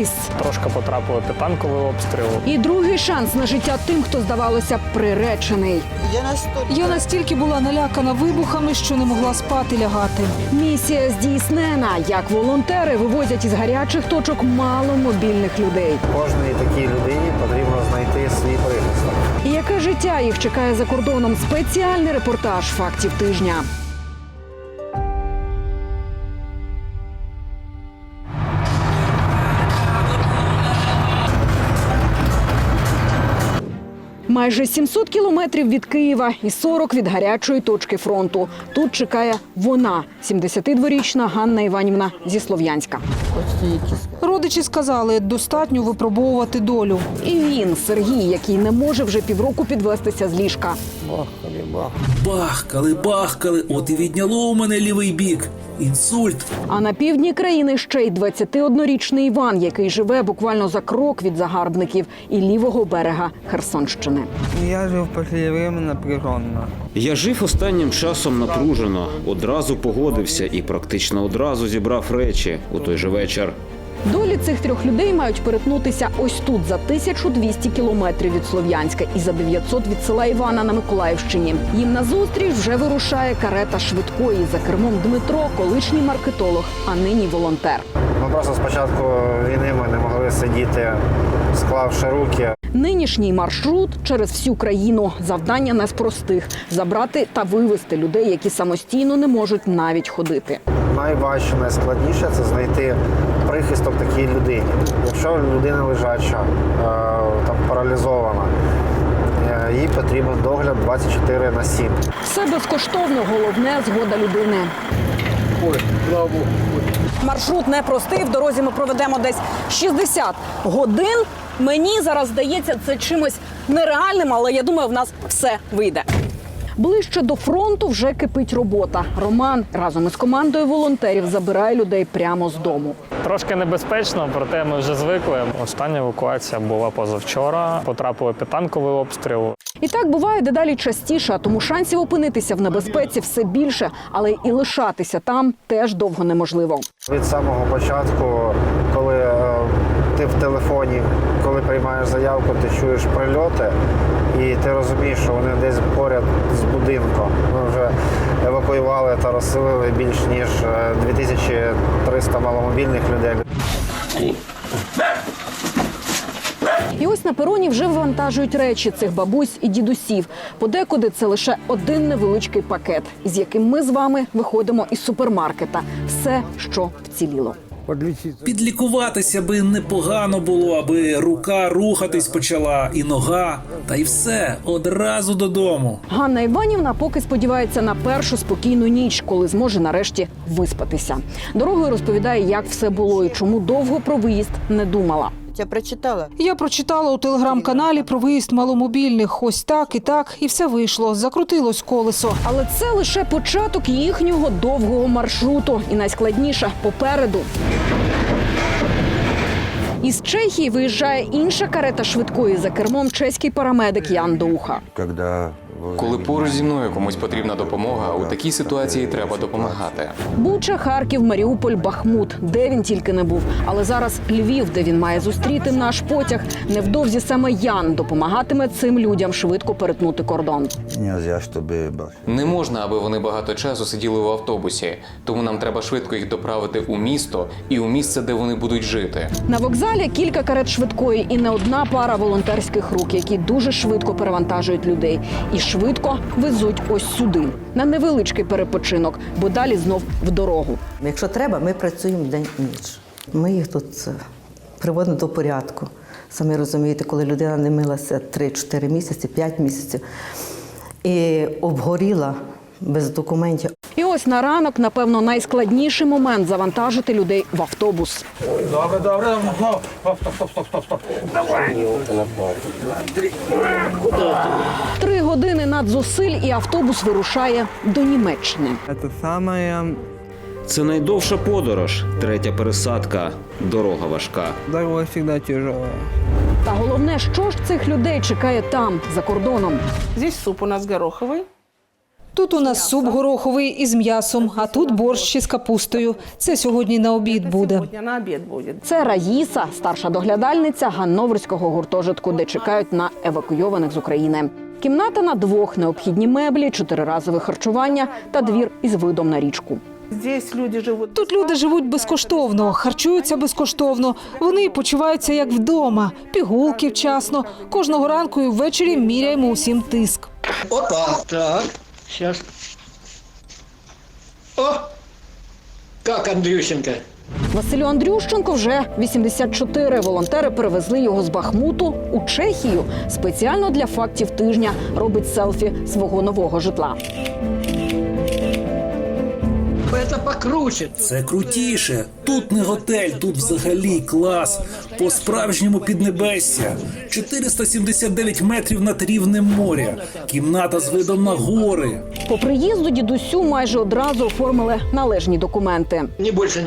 рейс. Трошки потрапили під танковий обстріл. І другий шанс на життя тим, хто здавалося приречений. Я настолько Я настільки була налякана вибухами, що не могла спати лягати. Місія здійснена, як волонтери вивозять із гарячих точок маломобільних людей. Кожній такій людині потрібно знайти свій прихисток. І яке життя їх чекає за кордоном? Спеціальний репортаж фактів тижня. Майже 700 кілометрів від Києва і 40 від гарячої точки фронту. Тут чекає вона, 72-річна Ганна Іванівна зі Слов'янська. Родичі сказали, достатньо випробовувати долю. І він, Сергій, який не може вже півроку підвестися з ліжка. Бахкалі, бах. Бахкали, бахкали, от і відняло у мене лівий бік. Інсульт. А на півдні країни ще й 21-річний Іван, який живе буквально за крок від загарбників і лівого берега Херсонщини. Я жив время напряженно. Я жив останнім часом напружено, одразу погодився і практично одразу зібрав речі у той же вечір. Долі цих трьох людей мають перетнутися ось тут за 1200 кілометрів від Слов'янська і за 900 від села Івана на Миколаївщині. Їм назустріч вже вирушає карета швидкої за кермом Дмитро, колишній маркетолог, а нині волонтер. Ми просто спочатку війни ми не могли сидіти, склавши руки. Нинішній маршрут через всю країну. Завдання не з простих забрати та вивезти людей, які самостійно не можуть навіть ходити. Найважче, найскладніше це знайти прихисток такій людині. Якщо людина лежача, е, там паралізована, е, їй потрібен догляд 24 на 7. Все безкоштовно, головне згода людини. Маршрут непростий. В дорозі ми проведемо десь 60 годин. Мені зараз здається це чимось нереальним, але я думаю, в нас все вийде. Ближче до фронту вже кипить робота. Роман разом із командою волонтерів забирає людей прямо з дому. Трошки небезпечно, проте ми вже звикли. Остання евакуація була позавчора. Потрапили під танковий обстріл. І так буває дедалі частіше, тому шансів опинитися в небезпеці все більше, але і лишатися там теж довго неможливо. Від самого початку, коли е, ти в телефоні, коли приймаєш ти чуєш прильоти, і ти розумієш, що вони десь поряд з будинком. Ми вже евакуювали та розселили більш ніж е, 2300 маломобільних людей. І ось на пероні вже вивантажують речі цих бабусь і дідусів. Подекуди це лише один невеличкий пакет, з яким ми з вами виходимо із супермаркета. Все, що вціліло. Підлікуватися би непогано було, аби рука рухатись почала, і нога, та й все одразу додому. Ганна Іванівна поки сподівається на першу спокійну ніч, коли зможе нарешті виспатися. Дорогою розповідає, як все було і чому довго про виїзд не думала. Я прочитала. Я прочитала у телеграм-каналі про виїзд маломобільних. Ось так і так, і все вийшло. Закрутилось колесо. Але це лише початок їхнього довгого маршруту, і найскладніше попереду. Із Чехії виїжджає інша карета швидкої за кермом чеський парамедик Ян Доуха. Когда Коли поруч зі мною комусь потрібна допомога, у такій ситуації треба допомагати. Буча, Харків, Маріуполь, Бахмут, де він тільки не був. Але зараз Львів, де він має зустріти наш потяг. Невдовзі саме Ян допомагатиме цим людям швидко перетнути кордон. Не можна, аби вони багато часу сиділи в автобусі, тому нам треба швидко їх доправити у місто і у місце, де вони будуть жити. На вокзалі кілька карет швидкої і не одна пара волонтерських рук, які дуже швидко перевантажують людей і швидко везуть ось сюди на невеличкий перепочинок, бо далі знов в дорогу. Якщо треба, ми працюємо день і ніч. Ми їх тут е, приводимо до порядку. Самі розумієте, коли людина не милася 3-4 місяці, 5 місяців і обгоріла без документів. І ось на ранок, напевно, найскладніший момент завантажити людей в автобус. Добре, Три години надзусиль, і автобус вирушає до Німеччини. Это саме Це найдовша подорож, третя пересадка, дорога важка. Дорога завжди тяжела. Та головне, що ж цих людей чекає там, за кордоном. Здесь суп у нас гороховый. Тут у нас суп гороховий із м'ясом, а тут борщ із капустою. Це сьогодні на обід буде. На обід буде. Це Раїса, старша доглядальниця Ганноверського гуртожитку, де чекають на евакуйованих з України. Кімната на двох, необхідні меблі, чотириразове харчування та двір із видом на річку. Здесь люди живуть. Тут люди живуть безкоштовно, харчуються безкоштовно. Вони почуваються як вдома, пігулки вчасно. Кожного ранку і ввечері міряємо усім тиск. Опа, так, сейчас. О, как Андрющенко. Василю Андрющенко вже 84. Волонтери привезли його з Бахмуту у Чехію. Спеціально для фактів тижня робить селфі свого нового житла. Покруче. Це крутіше. Тут не готель, тут взагалі клас. По справжньому піднебесся. 479 метрів над рівнем моря. Кімната з видом на гори. По приїзду дідусю майже одразу оформили належні документи. Не больше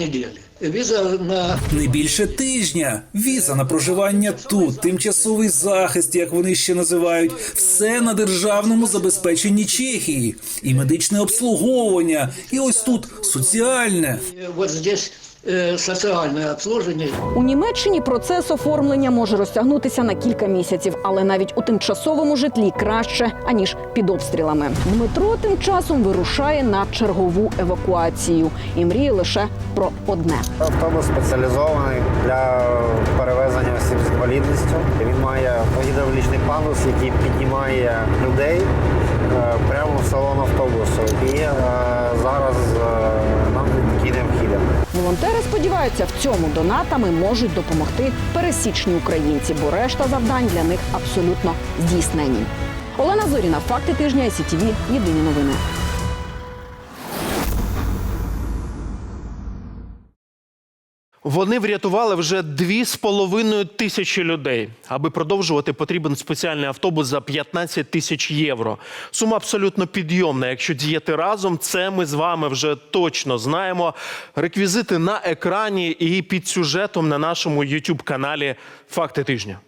Виза на Не більше тижня. Віза на проживання тут, тимчасовий захист, як вони ще називають, все на державному забезпеченні Чехії, і медичне обслуговування, і ось тут соціальне. Ось вот здесь э, социальное обслуживание. У Німеччині процес оформлення може розтягнутися на кілька місяців, але навіть у тимчасовому житлі краще аніж під обстрілами. Дмитро тим часом вирушає на чергову евакуацію і мріє лише про одне. Автобус спеціалізований для перевезення осіб з інвалідністю. Він має гідравлічний пандус, який піднімає людей е, прямо в салон автобусу. І е, зараз Волонтери сподіваються, в цьому донатами можуть допомогти пересічні українці, бо решта завдань для них абсолютно здійснені. Олена Зоріна, факти тижня СІТВ, Єдині новини. Вони врятували вже дві з половиною тисячі людей. Аби продовжувати, потрібен спеціальний автобус за 15 тисяч євро. Сума абсолютно підйомна. Якщо діяти разом, це ми з вами вже точно знаємо. Реквізити на екрані і під сюжетом на нашому youtube каналі Факти тижня.